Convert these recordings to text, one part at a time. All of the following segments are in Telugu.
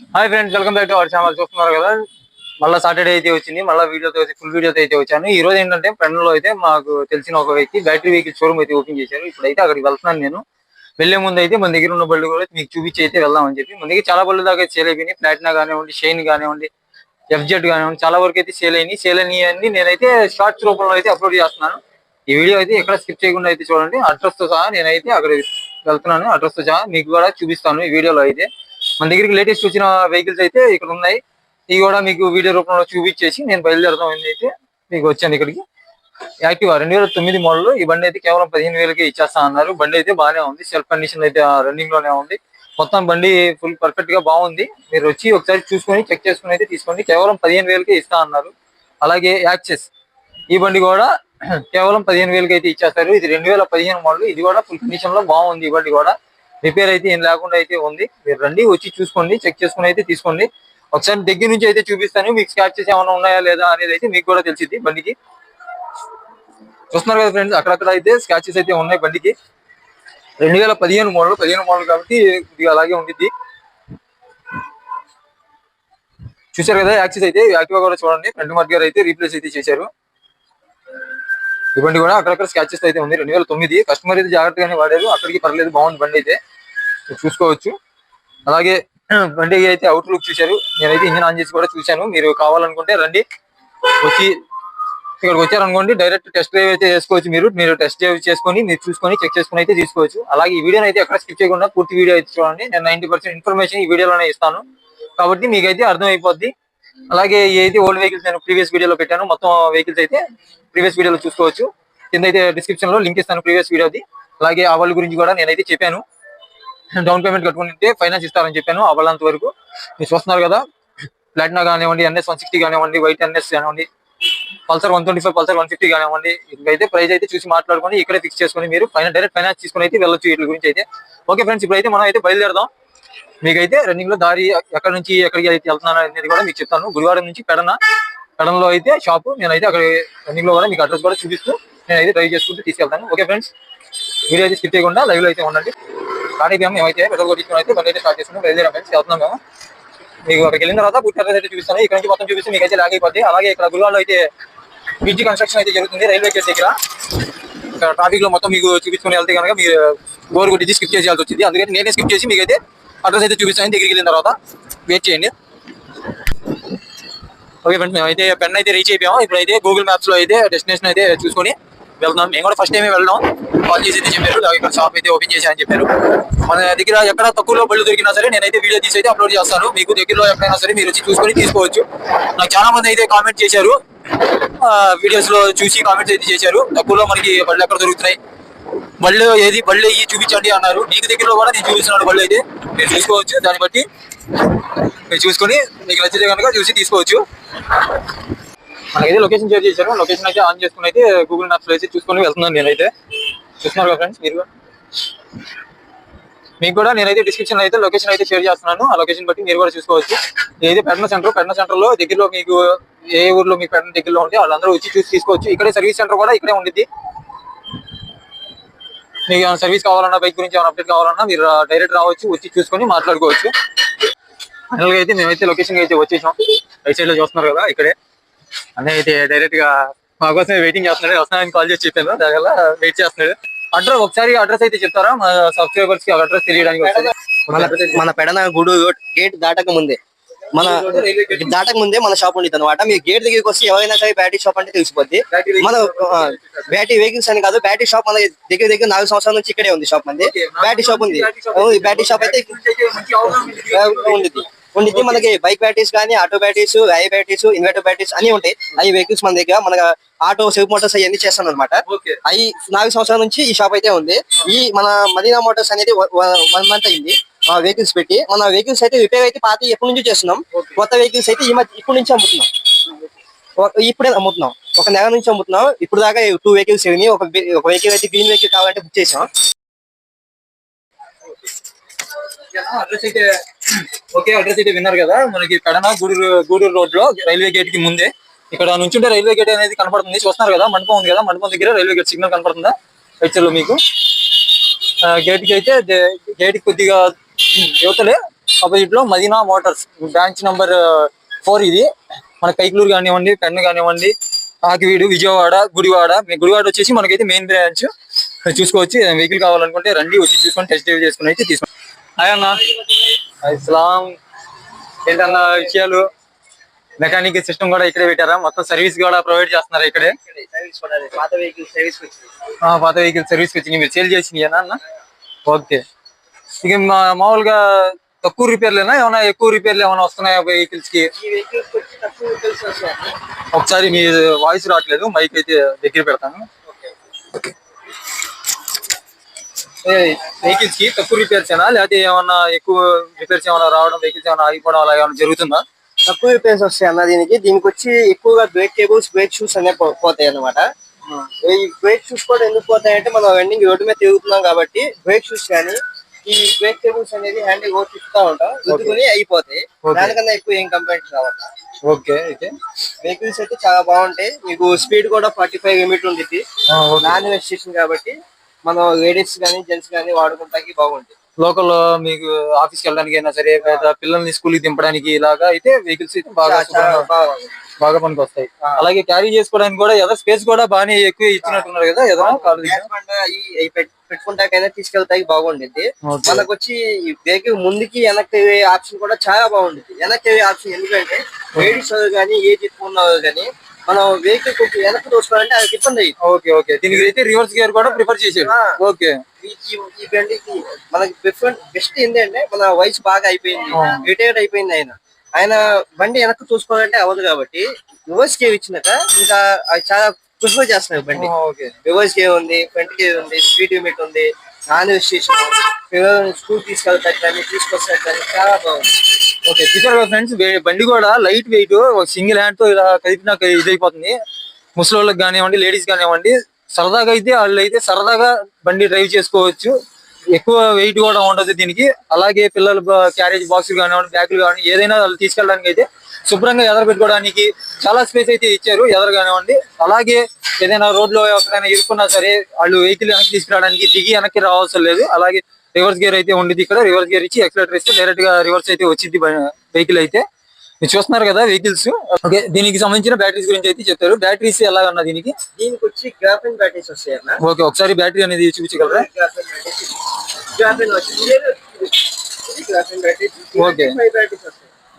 Hi friends welcome back to our channel చూస్తున్నారు కదా? మళ్ళీ సాటర్డే అయితే వచ్చింది మళ్ళీ వీడియోతో ఫుల్ వీడియోతో అయితే వచ్చాను. ఈ రోజు ఏంటంటే ఫ్రెండ్లో అయితే మాకు తెలిసిన ఒక వ్యక్తి బ్యాటరీ వెహికల్ షోరూమ్ అయితే ఓపెన్ చేశారు. ఇప్పుడైతే అక్కడికి వెళ్తున్నాను నేను. వెళ్ళే ముందు అయితే మన దగ్గర ఉన్న బళ్ళు కూడా మీకు చూపించి అయితే వెళ్దామని చెప్పి మన దగ్గర చాలా బళ్ళు దాకా సేల్ అయిపోయినాయి. ప్లాటినా కానివ్వండి షైన్ కానివ్వండి ఎఫ్జెడ్ కానివ్వండి చాలా వరకు అయితే సేల్ అయినాయి. సేల్ అయినాయి నేనైతే షార్ట్స్ రూపంలో అయితే అప్లోడ్ చేస్తున్నాను. ఈ వీడియో అయితే ఎక్కడ స్కిప్ చేయకుండా అయితే చూడండి. అడ్రస్తో సహా నేనైతే అక్కడ వెళ్తున్నాను. అడ్రస్తో సహా మీకు కూడా చూపిస్తాను ఈ వీడియోలో అయితే. మన దగ్గరికి లేటెస్ట్ వచ్చిన వెహికల్స్ అయితే ఇక్కడ ఉన్నాయి. ఇవి కూడా మీకు వీడియో రూపంలో చూపించేసి నేను బయలుదేరడం అయితే మీకు వచ్చాను ఇక్కడికి. యాక్టివ్? రెండు వేల తొమ్మిది మోడల్ ఈ బండి అయితే కేవలం పదిహేను వేలకి ఇచ్చేస్తా అన్నారు. బండి అయితే బాగానే ఉంది. సెల్ఫ్ కండిషన్ అయితే రన్నింగ్లోనే ఉంది. మొత్తం బండి ఫుల్ పర్ఫెక్ట్గా బాగుంది. మీరు వచ్చి ఒకసారి చూసుకొని చెక్ చేసుకుని అయితే తీసుకోండి. కేవలం పదిహేను వేలకి ఇస్తా అన్నారు. అలాగే యాక్సెస్. ఈ బండి కూడా కేవలం పదిహేను వేలకి అయితే ఇచ్చేస్తారు. ఇది రెండు వేల పదిహేను మోడల్. ఇది కూడా ఫుల్ కండిషన్లో బాగుంది ఈ బండి కూడా. రిపేర్ అయితే ఏం లేకుండా అయితే ఉంది. మీరు రండి వచ్చి చూసుకోండి చెక్ చేసుకుని అయితే తీసుకోండి. ఒకసారి దగ్గర నుంచి అయితే చూపిస్తాను. మీకు స్క్రాచెస్ ఏమైనా ఉన్నాయా లేదా అనేది అయితే మీకు కూడా తెలిసింది బండికి. చూస్తున్నారు కదా ఫ్రెండ్స్ అక్కడక్కడ అయితే స్క్రాచెస్ అయితే ఉన్నాయి బండికి. రెండు వేల పదిహేను మోడల్ పదిహేను మోడల్ కాబట్టి ఇది అలాగే ఉండిద్ది. చూశారు కదా యాక్సిస్ అయితే యాక్టివా కూడా చూడండి. ఫ్రంట్ మార్క్ గారు అయితే రీప్లేస్ అయితే చేశారు. ఈ బండి కూడా అక్కడక్కడ స్కాచెస్ అయితే ఉంది. రెండు వేల తొమ్మిది కస్టమర్ అయితే జాగ్రత్తగానే వాడారు. అక్కడికి పర్లేదు బాగుంది బండి అయితే. చూసుకోవచ్చు. అలాగే బండి అయితే అవుట్ లుక్ చూశారు నేనైతే ఇంజిన్ ఆన్ చేసి కూడా చూశాను. మీరు కావాలనుకుంటే రండి. వచ్చి ఇక్కడికి వచ్చారనుకోండి డైరెక్ట్ టెస్ట్ డ్రైవ్ అయితే చేసుకోవచ్చు మీరు. మీరు టెస్ట్ డ్రైవ్ చేసుకొని మీరు చూసుకొని చెక్ చేసుకొని అయితే తీసుకోవచ్చు. అలాగే ఈ వీడియోని అయితే ఎక్కడ స్కిప్ చేయకుండా పూర్తి వీడియో అయితే చూడండి. నేను నైన్టీ పర్సెంట్ ఇన్ఫర్మేషన్ ఈ వీడియోలోనే ఇస్తాను. కాబట్టి మీకైతే అర్థం అయిపోద్ది అలాగే ఏదైతే అయితే ఓల్డ్ వెహికల్స్ నేను ప్రీవియస్ వీడియోలో పెట్టాను. మొత్తం వెహికల్స్ అయితే ప్రీవియస్ వీడియోలో చూసుకోవచ్చు. కింద అయితే డిస్క్రిప్షన్లో లింక్ ఇస్తాను ప్రీవియస్ వీడియోది. అలాగే ఆ వాళ్ళ గురించి కూడా నేనైతే చెప్పాను. డౌన్ పేమెంట్ కట్టుకుంటే ఫైనాన్స్ ఇస్తారని చెప్పాను ఆ వరకు. మీరు చూస్తున్నారు కదా ప్లాటినా కానివ్వండి ఎన్ఎస్ వన్ సిక్స్టీ కానివ్వండి వైట్ ఎన్ఎస్ కానివ్వండి Pulsar one twenty five Pulsar one fifty కానివ్వండి ఇక్కడైతే ప్రైస్ అయితే చూసి మాట్లాడుకొని ఇక్కడే ఫిక్స్ చేసుకొని మీరు ఫైనల్ డైరెక్ట్ ఫైనాన్స్ తీసుకొని అయితే వెళ్ళొచ్చు వీటి గురించి అయితే. ఓకే ఫ్రెండ్స్ ఇప్పుడైతే మనం అయితే బయలుదేరదాం. మీకైతే రన్నింగ్లో దారి ఎక్కడ నుంచి ఎక్కడికి అయితే వెళ్తున్నాను అనేది కూడా మీకు చెప్తాను. గురువారం నుంచి పెడన పెడనలో అయితే షాప్ నేనైతే అక్కడ రన్నింగ్లో కూడా మీకు అడ్రస్ కూడా చూపిస్తూ నేనైతే డ్రైవ్ చేసుకుంటూ తీసుకెళ్తాను. ఓకే ఫ్రెండ్స్ వీడియో అయితే స్కిప్ చేయకుండా లైవ్లో అయితే ఉండండి. కానీ మేము మేమైతే పెట్రోల్ కొట్టించుకుని అయితే బండి అయితే స్టార్ట్ చేసుకుని బయలుదేరాం ఫ్రెండ్స్ వెళ్తున్నాం మేము మీకు అక్కడికి వెళ్ళిన తర్వాత పూర్తి అడ్రస్ అయితే చూపిస్తాను ఇక్కడ నుంచి మొత్తం చూపిస్తే మీకు అయితే లాగ్ అయిపోద్ది అలాగే ఇక్కడ గురువాలో అయితే బ్రిడ్జ్ కన్స్ట్రక్షన్ అయితే జరుగుతుంది రైల్వే గేట్ దగ్గర ఇక్కడ ట్రాఫిక్లో మొత్తం మీకు చూపించుకుని వెళ్తే కనుక మీరు బోర్ కొట్టి స్కిప్ చేయాల్సి వచ్చింది అందుకని నేనే స్కిప్ చేసి మీకైతే అడ్రస్ అయితే చూపిస్తాను దగ్గరికి వెళ్ళిన తర్వాత వెయిట్ చేయండి ఓకే ఫ్రెండ్స్ మేమైతే పెన్ అయితే రీచ్ అయిపోయాము ఇప్పుడైతే గూగుల్ మ్యాప్స్లో అయితే డెస్టినేషన్ అయితే చూసుకొని వెళ్తున్నాం. మేము కూడా ఫస్ట్ టైమే వెళ్ళాం కాల్ చేసి అయితే చెప్పారు. ఇక్కడ షాప్ అయితే ఓపెన్ చేశారని చెప్పారు. మన దగ్గర ఎక్కడ తక్కువలో బళ్ళు దొరికినా సరే నేనైతే వీడియో తీసి అయితే అప్లోడ్ చేస్తాను. మీకు దగ్గరలో ఎక్కడైనా సరే మీరు వచ్చి చూసుకొని తీసుకోవచ్చు. నాకు చాలా మంది అయితే కామెంట్ చేశారు. వీడియోస్లో చూసి కామెంట్స్ అయితే చేశారు. తక్కువలో మనకి బళ్ళు ఎక్కడ దొరుకుతున్నాయి? బళ్ళు ఏది? బళ్ళు ఇవి చూపించండి అన్నారు. మీకు దగ్గరలో కూడా నేను చూపిస్తున్నాను బళ్ళు అయితే. మీరు చూసుకోవచ్చు. దాన్ని బట్టి మీరు చూసుకొని మీకు నచ్చితే కనుక చూసి తీసుకోవచ్చు. మనకైతే లొకేషన్ షేర్ చేశారు. లొకేషన్ అయితే ఆన్ చేసుకుని అయితే గూగుల్ మ్యాప్స్ అయితే చూసుకొని వెళ్తున్నాను నేనైతే. చూస్తున్నారు ఫ్రెండ్స్ మీరు కూడా. మీకు కూడా నేనైతే డిస్క్రిప్షన్ అయితే లొకేషన్ అయితే షేర్ చేస్తున్నాను. ఆ లొకేషన్ బట్టి మీరు కూడా చూసుకోవచ్చు. ఇదైతే పెట్న సెంటర్ పెడన సెంటర్లో దగ్గరలో మీకు ఏ ఊర్లో మీకు పెడన దగ్గరలో ఉంటే వాళ్ళందరూ వచ్చి చూసి తీసుకోవచ్చు. ఇక్కడే సర్వీస్ సెంటర్ కూడా ఇక్కడే ఉండిద్ది. మీకు ఏమైనా సర్వీస్ కావాలన్నా బైక్ గురించి ఏమైనా అప్డేట్ కావాలన్నా మీరు డైరెక్ట్ రావచ్చు వచ్చి చూసుకొని మాట్లాడుకోవచ్చు. ఫైనల్గా అయితే మేమైతే లొకేషన్ అయితే వచ్చేసాం. రైట్ సైడ్లో చూస్తున్నారు కదా ఇక్కడే. అయితే డైరెక్ట్గా మా కోసం వెయిటింగ్ చేస్తున్నాడు. వస్తున్నాడని కాల్ చేసి చెప్పాను. దానివల్ల వెయిట్ చేస్తున్నాడు. అడ్రస్ ఒకసారి అడ్రస్ అయితే చెప్తారా? మా సబ్స్క్రైబర్స్కి అడ్రస్ తెలియడానికి మన పెడన గుడు గేట్ దాటక ముందే. మన దాటక ముందే మన షాప్ ఉండేది అనమాట మీరు గేట్ దగ్గరికి వచ్చి ఎవరైనా సరే బ్యాటరీ షాప్ అంటే తెలిసిపోద్ది. మన బ్యాటరీ వెహికల్స్ అని కాదు బ్యాటరీ షాప్ మన దగ్గర దగ్గర నాలుగు సంవత్సరాల నుంచి ఇక్కడే ఉంది షాప్ మంది. బ్యాటరీ షాప్ ఉంది. బ్యాటరీ షాప్ అయితే ఉండిద్ది. ఉండిద్ది మనకి బైక్ బ్యాటరీస్ కానీ ఆటో బ్యాటరీస్ ఐ బ్యాటరీస్ ఇన్వర్టర్ బ్యాటరీస్ అన్ని ఉంటాయి అవి వెహికల్స్ మన దగ్గర మన ఆటో సెల్ఫ్ మోటార్స్ అవన్నీ చేస్తాం అనమాట ఓకే అవి నాలుగు సంవత్సరాల నుంచి ఈ షాప్ అయితే ఉంది ఈ మన మదీనా మోటార్స్ అనేది వన్ మంత్ అయింది వెహికల్స్ పెట్టి మన వెహికల్స్ అయితే రిపేర్ అయితే పాత ఎప్పటి నుంచి చేస్తున్నాం కొత్త వెహికల్స్ అయితే ఈ మధ్య ఇప్పటి నుంచి అమ్ముతున్నాం ఇప్పుడే అమ్ముతున్నాం ఒక నెల నుంచి అమ్ముతున్నాం ఇప్పుడు దాకా టూ వెహికల్స్ అయినాయి ఒక వెహికల్ అయితే గ్రీన్ వెహికల్ కావాలంటే బుక్ చేసాం అడ్రస్ అయితే ఓకే అడ్రస్ అయితే విన్నారు కదా. మనకి కడన గూడూరు గూడూరు రోడ్లో రైల్వే గేట్కి ముందే. ఇక్కడ నుంచుంటే రైల్వే గేట్ అనేది కనపడుతుంది. చూస్తున్నారు కదా మండపం ఉంది కదా మండపం దగ్గర రైల్వే గేట్ సిగ్నల్ కనపడుతుందా? రైట్ సైడ్లో మీకు. గేట్కి అయితే గేట్ కొద్దిగా యువతలే ఆపోజిట్లో Madina motors. Branch number four ఇది. మన కైకులూరు కానివ్వండి పెన్ను కానివ్వండి ఆకివీడు విజయవాడ గుడివాడ. గుడివాడ వచ్చేసి మనకైతే మెయిన్ బ్రాంచ్. చూసుకోవచ్చు. వెహికల్ కావాలనుకుంటే రండి వచ్చి చూసుకొని టెస్ట్ డ్రైవ్ చేసుకుని అయితే తీసుకోండి హాయ్ అన్న. ఇస్లాం ఏంటన్న విషయాలు? మెకానిక్ సిస్టమ్ కూడా ఇక్కడే పెట్టారా? మొత్తం సర్వీస్ కూడా ప్రొవైడ్ చేస్తున్నారు ఇక్కడే? పాత వెహికల్ సర్వీస్ వచ్చింది ఆ, పాత వెహికల్ సర్వీస్ వచ్చింది మీరు సేల్ చేసినాయనా అన్న? ఓకే ఇక మామూలుగా తక్కువ రిపేర్లేనా ఏమైనా ఎక్కువ రిపేర్లు ఏమైనా వస్తున్నాయా వెహికల్స్కి? ఒకసారి మీ వాయిస్ రావట్లేదు. మైక్ అయితే దగ్గర పెడతాను. వెహికల్స్కి తక్కువ రిపేర్స్ ఏనా? లేకపోతే ఏమన్నా ఎక్కువ రిపేర్స్ ఏమైనా రావడం వెహికల్స్ ఏమైనా ఆగిపోవడం అలా ఏమైనా జరుగుతుందా? తక్కువ రిపేర్స్ వస్తాయి అన్న దీనికి. దీనికి వచ్చి ఎక్కువగా బ్రేక్ కేబుల్స్ బ్రేక్ షూస్ అనేవి పో- పోతాయి అన్నమాట ఈ బ్రేక్ షూస్ కూడా ఎందుకు పోతాయి అంటే మనం వెండింగ్ రోడ్డు మీద తిరుగుతున్నాం కాబట్టి బ్రేక్ షూస్ కానీ ఈ బ్రేక్ కేబుల్స్ అనేది హ్యాండిల్ ఓ తిప్పుతా ఉంటాం. రుద్దుకుని అయిపోతాయి. దానికన్నా ఎక్కువ ఏం కంప్లైంట్స్ రావట్లా. ఓకే అయితే వెహికల్స్ అయితే చాలా బాగుంటాయి. మీకు స్పీడ్ కూడా ఫార్టీ ఫైవ్ లిమిట్ ఉంటుంది. నాన్ ఇన్వెస్టిగేషన్ కాబట్టి మనం లేడీస్ కానీ జెంట్స్ కానీ వాడుకుంటానికి బాగుంటుంది లోకల్ మీకు ఆఫీస్కి వెళ్ళడానికి అయినా సరే పిల్లల్ని స్కూల్కి దింపడానికి ఇలాగా అయితే వెహికల్స్ అయితే బాగా బాగా పనికి వస్తాయి అలాగే క్యారీ చేసుకోవడానికి కూడా ఎదో స్పేస్ కూడా బాగానే ఎక్కువ ఇచ్చినట్టున్నారు కదా పెట్- పెట్టుకుంటాకైనా తీసుకెళ్తాకి బాగుండిద్ది. ఓకే. మనకు వచ్చి వెహికల్ ముందుకి వెనక్కి ఆప్షన్ కూడా చాలా బాగుంటుంది వెనక్కి ఆప్షన్ ఎందుకంటే లేడీస్ కానీ ఏ తిప్పుకున్నారు కానీ మనం వెహికల్ కొంచెం వెనక్కి తోసుకోవాలంటే అది ఇబ్బంది అయ్యింది. Okay okay. దీనికి అయితే రివర్స్ గేర్ కూడా ప్రిఫర్ చేసాడు. ఓకే. ఈ బండికి మనకి డిఫరెంట్ బెస్ట్ ఏంటంటే మన వయసు బాగా అయిపోయింది. రిటైర్డ్ అయిపోయింది ఆయన. ఆయన బండి వెనక్కి చూసుకోవాలంటే అవ్వదు కాబట్టి రివర్స్ గేర్ ఇచ్చినాక ఇంకా చాలా ప్రిఫర్ చేస్తున్నారు బండి. ఓకే. రివర్స్ గేర్ ఉంది ఫ్రంట్ గేర్ ఉంది స్పీడ్ లిమిట్ ఉంది నాన్ పిల్లల్ని స్కూల్ తీసుకెళ్తారు కానీ తీసుకొస్తారు కానీ చాలా బాగుంది. ఓకే చూసారు కదా ఫ్రెండ్స్ బండి కూడా లైట్ వెయిట్ సింగిల్ హ్యాండ్తో ఇలా కలిపి ఇది అయిపోతుంది ముసలి కానివ్వండి లేడీస్ కానివ్వండి సరదాగా అయితే వాళ్ళు అయితే సరదాగా బండి డ్రైవ్ చేసుకోవచ్చు. ఎక్కువ వెయిట్ కూడా ఉండదు దీనికి. అలాగే పిల్లలు క్యారేజ్ బాక్స్ కానివ్వండి బ్యాగులు కానీ ఏదైనా వాళ్ళు తీసుకెళ్ళడానికి అయితే శుభ్రంగా ఎదర పెట్టుకోవడానికి చాలా స్పేస్ అయితే ఇచ్చారు ఎదర కానివ్వండి. అలాగే ఏదైనా రోడ్లో ఎక్కడైనా ఇరుక్కున్నా సరే వాళ్ళు వెహికల్ వెనక్కి తీసుకురావడానికి దిగి వెనక్కి రావాల్సిన లేదు. అలాగే రివర్స్ గేర్ అయితే ఉండేది ఇక్కడ. రివర్స్ గేర్ ఇచ్చి ఎక్సలేటర్ ఇస్తే డైరెక్ట్గా రివర్స్ అయితే వచ్చింది వెహికల్ అయితే. మీరు చూస్తున్నారు కదా వెహికల్స్ ఓకే దీనికి సంబంధించిన బ్యాటరీస్ గురించి అయితే చెప్తారు. బ్యాటరీస్ ఎలాగన్నా దీనికి? దీనికి వచ్చి గ్రాఫిన్ బ్యాటరీస్ వస్తాయి ఓకే ఒకసారి బ్యాటరీ అనేది చూపించగలరా?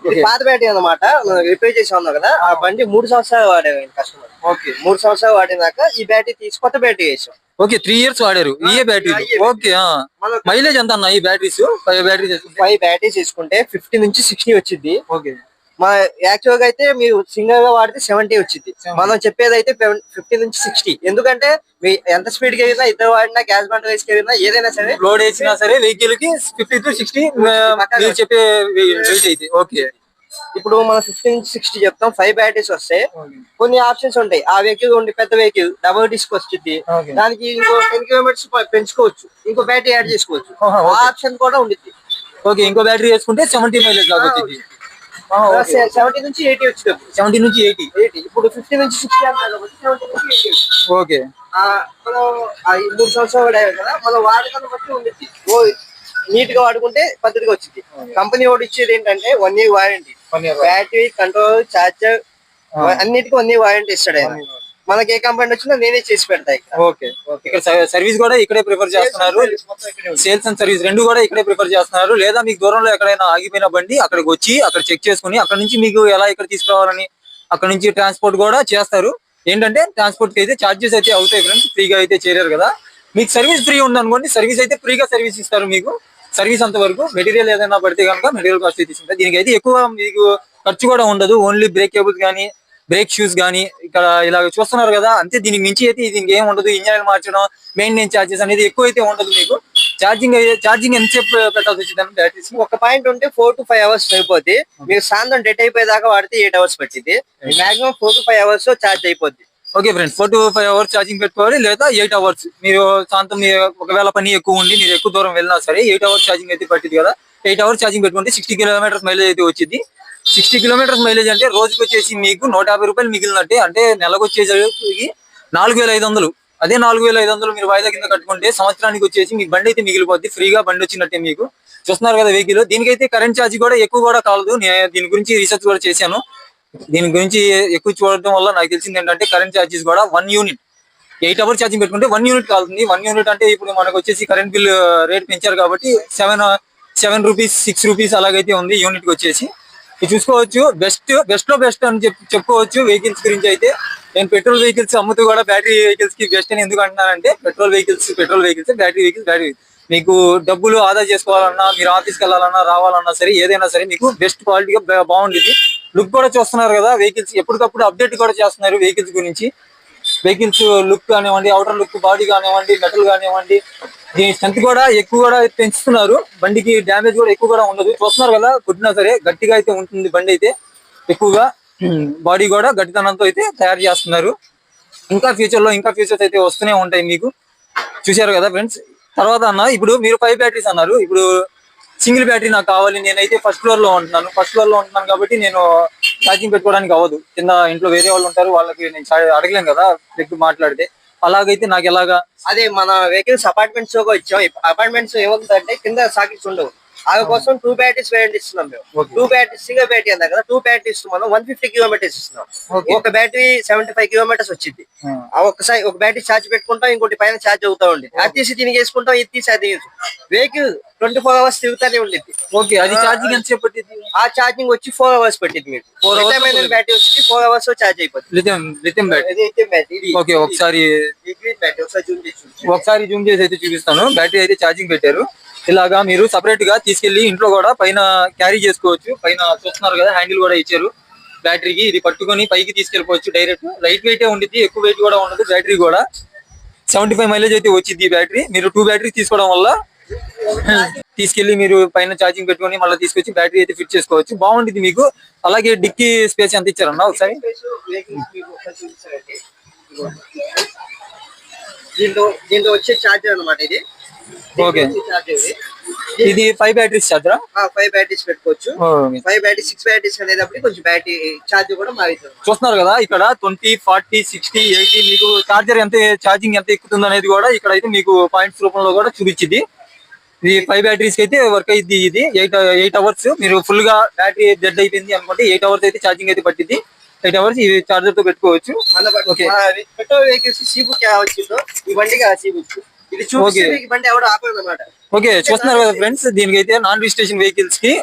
Okay. పాత బ్యాటరీ అన్నమాట. మనం రిపేర్ చేసి ఉన్నాం కదా. ఆ బండి మూడు సంవత్సరాలు వాడారు కస్టమర్ ఓకే మూడు సంవత్సరాలు వాడినాక ఈ బ్యాటరీ తీసి కొత్త బ్యాటరీ వేసాం. ఓకే త్రీ ఇయర్స్ వాడారు. ఇయే బ్యాటరీ ఓకే మైలేజ్ ఎంత అన్న ఈ batteries five batteries five batteries తీసుకుంటే ఫిఫ్టీ నుంచి సిక్స్టీ వచ్చింది ఓకే. మన యాక్చువల్గా అయితే మీరు సింగల్గా వాడితే సెవెంటీ వచ్చింది మనం చెప్పేది అయితే ఫిఫ్టీ నుంచి సిక్స్టీ ఎందుకంటే మీ ఎంత స్పీడ్కి వెళ్ళినా ఇద్దరు వాడినా గ్యాస్ బండ్ రేస్ వెళ్ళినా ఏదైనా సరే లోడ్ వేసినా సరే వెహికల్కి ఫిఫ్టీ టు సిక్స్టీ చెప్పే వెయిట్ అయితే. ఓకే. ఇప్పుడు మనం ఫిఫ్టీ నుంచి సిక్స్టీ చెప్తాం ఫైవ్ బ్యాటరీస్ వస్తాయి కొన్ని ఆప్షన్స్ ఉంటాయి. ఆ వెహికల్ ఉండి పెద్ద వెహికల్ డబుల్ డిస్క్ వచ్చింది. దానికి ఇంకో టెన్ కిలోమీటర్స్ పెంచుకోవచ్చు. ఇంకో బ్యాటరీ యాడ్ చేసుకోవచ్చు. ఆ. ఆప్షన్ కూడా ఉండిద్ది. ఓకే ఇంకో బ్యాటరీ వేసుకుంటే సెవెంటీ మైలేజ్ లాగా వచ్చింది సెవెంటీ నుంచి ఎయిటీ వచ్చేటప్పుడు సెవెంటీ నుంచి ఎయిటీ ఎయిటీ ఇప్పుడు ఫిఫ్టీ నుంచి సిక్స్టీ ఓకే మనం మూడు సంవత్సరాలు కదా మన వాడకాన్ని బట్టి ఉండిద్ది. ఓ నీట్గా వాడుకుంటే పద్ధతిగా వచ్చింది కంపెనీ వాడు ఇచ్చేది ఏంటంటే one year warranty battery control charger అన్నిటికీ ఇయర్ వారంటీ ఇస్తాడు ఆయన. మనకి ఏ కంపెనీ వచ్చినా నేనే చేసి పెడతా. ఓకే ఇక్కడ సర్వీస్ కూడా ఇక్కడే ప్రిఫర్ చేస్తున్నారు. సేల్స్ అండ్ సర్వీస్ రెండు కూడా ఇక్కడే ప్రిఫర్ చేస్తున్నారు. లేదా మీకు దూరంలో ఎక్కడైనా ఆగిపోయిన బండి అక్కడికి వచ్చి అక్కడ చెక్ చేసుకుని అక్కడ నుంచి మీకు ఎలా ఇక్కడ తీసుకురావాలని అక్కడ నుంచి ట్రాన్స్పోర్ట్ కూడా చేస్తారు. ఏంటంటే ట్రాన్స్పోర్ట్ అయితే ఛార్జెస్ అయితే అవుతాయి ఫ్రెండ్స్ ఫ్రీగా అయితే చేరారు కదా. మీకు సర్వీస్ ఫ్రీ ఉందనుకోండి సర్వీస్ అయితే ఫ్రీగా సర్వీస్ ఇస్తారు మీకు. సర్వీస్ అంత వరకు మెటీరియల్ ఏదైనా పడితే కనుక మెటీరియల్ కాస్ట్ తీసుకుంటారు. దీనికి అయితే ఎక్కువ మీకు ఖర్చు కూడా ఉండదు. ఓన్లీ బ్రేక్ కేబుల్స్ కానీ బ్రేక్ షూస్ కానీ ఇక్కడ ఇలా చూస్తున్నారు కదా అంతే దీనికి మించి అయితే దీనికి ఏం ఉండదు. ఇంజనీర్ మార్చడం మెయింటెనెన్స్ ఛార్జెస్ అనేది ఎక్కువ అయితే ఉండదు మీకు. ఛార్జింగ్ ఛార్జింగ్ ఎంతసేపు పెట్టాల్సి వచ్చింది బ్యాటరీస్ ఒక పాయింట్ ఉంటే ఫోర్ టు ఫైవ్ అవర్స్ సరిపోద్ది మీరు సాయంత్రం డెట్ అయిపోయేదాకా వాడితే ఎయిట్ అవర్స్ పట్టింది maximum four to five hours charge అయిపోద్ది. Okay friends four to five hours charging పెట్టుకోవాలి లేదా ఎయిట్ అవర్స్ మీరు సాయంత్రం ఒకవేళ పని ఎక్కువ ఉండి మీరు ఎక్కువ దూరం వెళ్ళినా సరే ఎయిట్ అవర్స్ ఛార్జింగ్ అయితే పట్టింది కదా. ఎయిట్ అవర్స్ ఛార్జింగ్ పెట్టుకుంటే సిక్స్టీ కిలోమీటర్స్ మైలేజ్ అయితే వచ్చింది సిక్స్టీ కిలోమీటర్స్ మైలేజ్ అంటే రోజుకి వచ్చేసి మీకు నూట యాభై రూపాయలు మిగిలినట్టే. అంటే నెలకు వచ్చేసరికి నాలుగు వేల ఐదు వందలు. అదే నాలుగు వేల ఐదు వందలు మీరు వాయిదా కింద కట్టుకుంటే సంవత్సరానికి వచ్చేసి మీకు బండి అయితే మిగిలిపోద్ది. ఫ్రీగా బండి వచ్చినట్టే మీకు. చూస్తున్నారు కదా వెహికల్ దీనికైతే కరెంట్ ఛార్జ్ కూడా ఎక్కువ కూడా కాలదు. నేను దీని గురించి రీసెర్చ్ కూడా చేశాను. దీని గురించి ఎక్కువ చూడటం వల్ల నాకు తెలిసింది ఏంటంటే కరెంట్ ఛార్జెస్ కూడా one unit eight hours charging పెట్టుకుంటే వన్ యూనిట్ కాలుతుంది. వన్ యూనిట్ అంటే ఇప్పుడు మనకు వచ్చేసి కరెంట్ బిల్ రేట్ పెంచారు కాబట్టి seven seven rupees six rupees అలాగైతే ఉంది యూనిట్కి వచ్చేసి. ఇది చూసుకోవచ్చు. బెస్ట్ బెస్ట్లో బెస్ట్ అని చెప్పి చెప్పుకోవచ్చు. వెహికల్స్ గురించి అయితే నేను పెట్రోల్ వెహికల్స్ అమ్ముతూ కూడా బ్యాటరీ వెహికల్స్కి బెస్ట్ అని ఎందుకు అంటున్నానంటే petrol vehicles petrol vehicles battery vehicles battery మీకు డబ్బులు ఆదా చేసుకోవాలన్నా మీరు ఆఫీస్కి వెళ్ళాలన్నా రావాలన్నా సరే ఏదైనా సరే మీకు బెస్ట్ క్వాలిటీగా బాగుండేది లుక్ కూడా చూస్తున్నారు కదా వెహికల్స్ ఎప్పటికప్పుడు అప్డేట్ కూడా చేస్తున్నారు వెహికల్స్ గురించి. వెహికల్స్ లుక్ కానివ్వండి అవుటర్ లుక్ బాడీ కానివ్వండి మెటల్ కానివ్వండి దీని స్ట్రెంత్ కూడా ఎక్కువ కూడా పెంచుతున్నారు. బండికి డ్యామేజ్ కూడా ఎక్కువ కూడా ఉండదు. చూస్తున్నారు కదా కొట్టినా సరే గట్టిగా అయితే ఉంటుంది బండి అయితే. ఎక్కువగా బాడీ కూడా గట్టితనంతో అయితే తయారు చేస్తున్నారు. ఇంకా ఫ్యూచర్లో ఇంకా ఫ్యూచర్స్ అయితే వస్తూనే ఉంటాయి మీకు. చూశారు కదా ఫ్రెండ్స్ తర్వాత అన్న ఇప్పుడు మీరు ఫైవ్ బ్యాటరీస్ అన్నారు. ఇప్పుడు సింగిల్ బ్యాటరీ నాకు కావాలి. నేనైతే ఫస్ట్ ఫ్లోర్లో ఉంటున్నాను. ఫస్ట్ ఫ్లోర్లో ఉంటున్నాను కాబట్టి నేను ఛార్జింగ్ పెట్టుకోవడానికి అవ్వదు. కింద ఇంట్లో వేరే వాళ్ళు ఉంటారు. వాళ్ళకి నేను అడగలేం కదా దగ్గర మాట్లాడితే. అలాగైతే నాకు ఎలాగా అదే మన వెహికల్స్ అపార్ట్మెంట్స్ వచ్చాం అపార్ట్మెంట్స్ ఏమవుతుందంటే కింద సాకెట్స్ ఉండవు. అవి కోసం టూ బ్యాటరీస్ వేయండి ఇస్తున్నాం మేము. టూ బ్యాటరీస్ సింగిల్ బ్యాటరీ అన్నా కదా టూ బ్యాటరీస్ మనం వన్ ఫిఫ్టీ కిలోమీటర్స్ ఇస్తున్నాం. ఒక బ్యాటరీ సెవెంటీ ఫైవ్ కిలోమీటర్స్ వచ్చింది. ఆ. ఒక్కసారి ఒక బ్యాటరీ ఛార్జ్ పెట్టుకుంటాం ఇంకోటి పైన ఛార్జ్ అవుతా ఉంది అది తీసి దీనికి వేసుకుంటాం ఇది తీసి అది వెహికల్ ట్వంటీ ఫోర్ అవర్స్ తిరుగుతానే ఉండిద్ది. ఓకే అది ఛార్జింగ్ ఎంత సేపు పట్టింది ఆ ఛార్జింగ్ వచ్చి ఫోర్ అవర్స్ పెట్టింది మీకు. Four hours బ్యాటరీ వచ్చి ఫోర్ అవర్స్ ఛార్జ్ అయిపోతుంది. లిథియం లిథియం బ్యాటరీ ఓకే ఒకసారి. ఒకసారి. ఒకసారి జూమ్ చేసి అయితే చూపిస్తాను. బ్యాటరీ అయితే ఛార్జింగ్ పెట్టారు. ఇలాగా మీరు సపరేట్గా తీసుకెళ్ళి ఇంట్లో కూడా పైన క్యారీ చేసుకోవచ్చు. పైన చూస్తున్నారు కదా హ్యాండిల్ కూడా ఇచ్చారు. బ్యాటరీకి ఇది పట్టుకొని పైకి తీసుకెళ్ళిపోవచ్చు డైరెక్ట్ లైట్ వెయిట్ ఉండిద్ది ఎక్కువ వెయిట్ కూడా ఉండదు బ్యాటరీ కూడా. సెవెంటీ ఫైవ్ మైలేజ్ అయితే వచ్చింది ఈ బ్యాటరీ మీరు టూ బ్యాటరీ తీసుకోవడం వల్ల తీసుకెళ్ళి మీరు పైన ఛార్జింగ్ పెట్టుకొని మళ్ళీ తీసుకొచ్చి బ్యాటరీ అయితే ఫిట్ చేసుకోవచ్చు. బాగుంటుంది మీకు. అలాగే డిక్కీ స్పేస్ ఎంత ఇచ్చారన్నా ఒకసారి? దీంట్లో దీంట్లో వచ్చే చార్జర్ అనమాట ఇది. ఓకే ఇది. ఇది ఫైవ్ బ్యాటరీస్ చార్జరా ఫైవ్ బ్యాటరీస్ పెట్టుకోవచ్చు. ఫైవ్ బ్యాటరీ సిక్స్ బ్యాటరీస్ అనేటప్పుడు కొంచెం బ్యాటరీ చార్జ్ కూడా మారుతుంది. చూస్తున్నారు కదా ఇక్కడ ట్వంటీ ఫార్టీ సిక్స్టీ ఎయిటీ మీకు చార్జర్ ఎంత ఛార్జింగ్ ఎంత ఎక్కుతుంది అనేది కూడా ఇక్కడ అయితే మీకు పాయింట్స్ రూపంలో కూడా చూపించింది. ఇది ఫైవ్ బ్యాటరీస్ అయితే వర్క్ అయింది ఇది. ఎయిట్ ఎయిట్ అవర్స్ మీరు ఫుల్గా బ్యాటరీ డెడ్ అయిపోయింది అనుకుంటే ఎయిట్ అవర్స్ అయితే ఛార్జింగ్ అయితే పట్టింది ఎయిట్ అవర్స్ ఈ చార్జర్తో పెట్టుకోవచ్చు. మన. పెట్రోల్ వెహికల్స్ సీ బుక్ వచ్చిందో ఈ బండికి ఆ సీ బుక్ ఇది. మీకు బండి ఎవడో ఓకే చూస్తున్నారు కదా ఫ్రెండ్స్ దీనికి అయితే నాన్ రిజిస్ట్రేషన్ వెహికల్స్కి